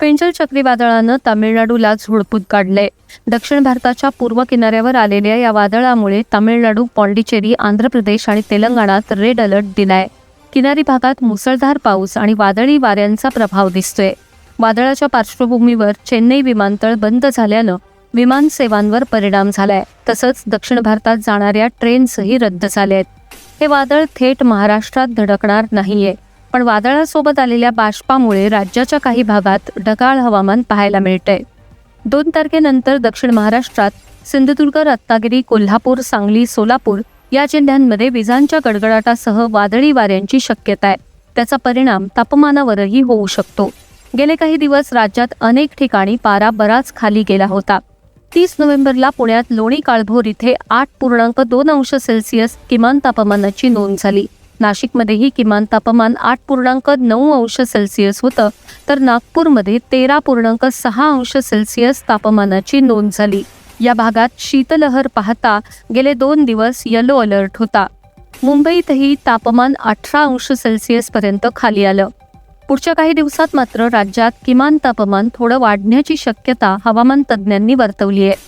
पेंचल चक्रीवादळानं तामिळनाडूला झोडपूत काढले. दक्षिण भारताच्या पूर्व किनाऱ्यावर आलेल्या या वादळामुळे तामिळनाडू पॉंडिचेरी आंध्र प्रदेश आणि तेलंगणात रेड अलर्ट दिलाय. किनारी भागात मुसळधार पाऊस आणि वादळी वाऱ्यांचा प्रभाव दिसतोय. वादळाच्या पार्श्वभूमीवर चेन्नई विमानतळ बंद झाल्यानं विमान सेवांवर परिणाम झालाय. तसंच दक्षिण भारतात जाणाऱ्या ट्रेन्सही रद्द झाल्या आहेत हे वादळ थेट महाराष्ट्रात धडकणार नाहीये. पण वादळासोबत आलेल्या बाष्पामुळे राज्याच्या काही भागात ढगाळ हवामान पाहायला मिळतंय. दोन तारखेनंतर दक्षिण महाराष्ट्रात सिंधुदुर्ग रत्नागिरी कोल्हापूर सांगली सोलापूर या जिल्ह्यांमध्ये विजांच्या गडगडाटासह वादळी वाऱ्यांची शक्यता आहे. त्याचा परिणाम तापमानावरही होऊ शकतो. गेले काही दिवस राज्यात अनेक ठिकाणी पारा बराच खाली गेला होता. तीस नोव्हेंबरला पुण्यात लोणी काळभोर इथे आठ पूर्णांक दोन अंश सेल्सिअस किमान तापमानाची नोंद झाली. नाशिकमध्येही किमान तापमान आठ पूर्णांक नऊ अंश सेल्सिअस होतं तर नागपूरमध्ये तेरा पूर्णांक सहा अंश सेल्सिअस तापमानाची नोंद झाली. या भागात शीतलहर पाहता गेले दोन दिवस येलो अलर्ट होता. मुंबईतही तापमान अठरा अंश सेल्सिअसपर्यंत खाली आलं. पुढच्या काही दिवसात मात्र राज्यात किमान तापमान थोडं वाढण्याची शक्यता हवामान तज्ज्ञांनी वर्तवली आहे.